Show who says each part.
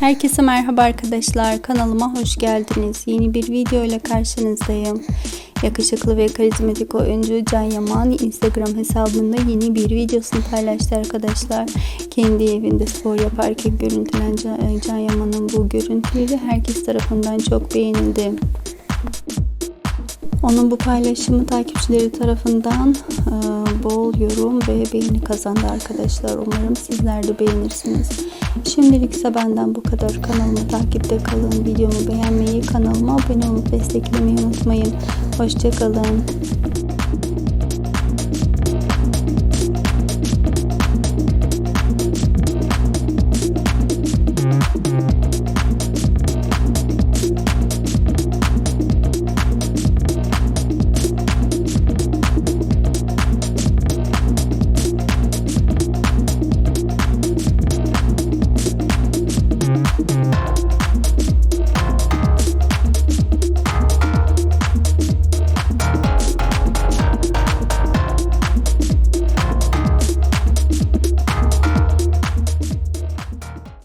Speaker 1: Herkese merhaba arkadaşlar. Kanalıma hoş geldiniz. Yeni bir video ile karşınızdayım. Yakışıklı ve karizmatik oyuncu Can Yaman Instagram hesabında yeni bir videosunu paylaştı arkadaşlar. Kendi evinde spor yaparken görüntülen Can, Yaman'ın bu görüntüleri herkes tarafından çok beğenildi. Onun bu paylaşımı takipçileri tarafından e, bol yorum ve beğeni kazandı arkadaşlar. Umarım sizler de beğenirsiniz. Şimdilik ise benden bu kadar. Kanalımı takipte kalın. Videomu beğenmeyi, kanalıma abone olup desteklemeyi unutmayın. Hoşçakalın.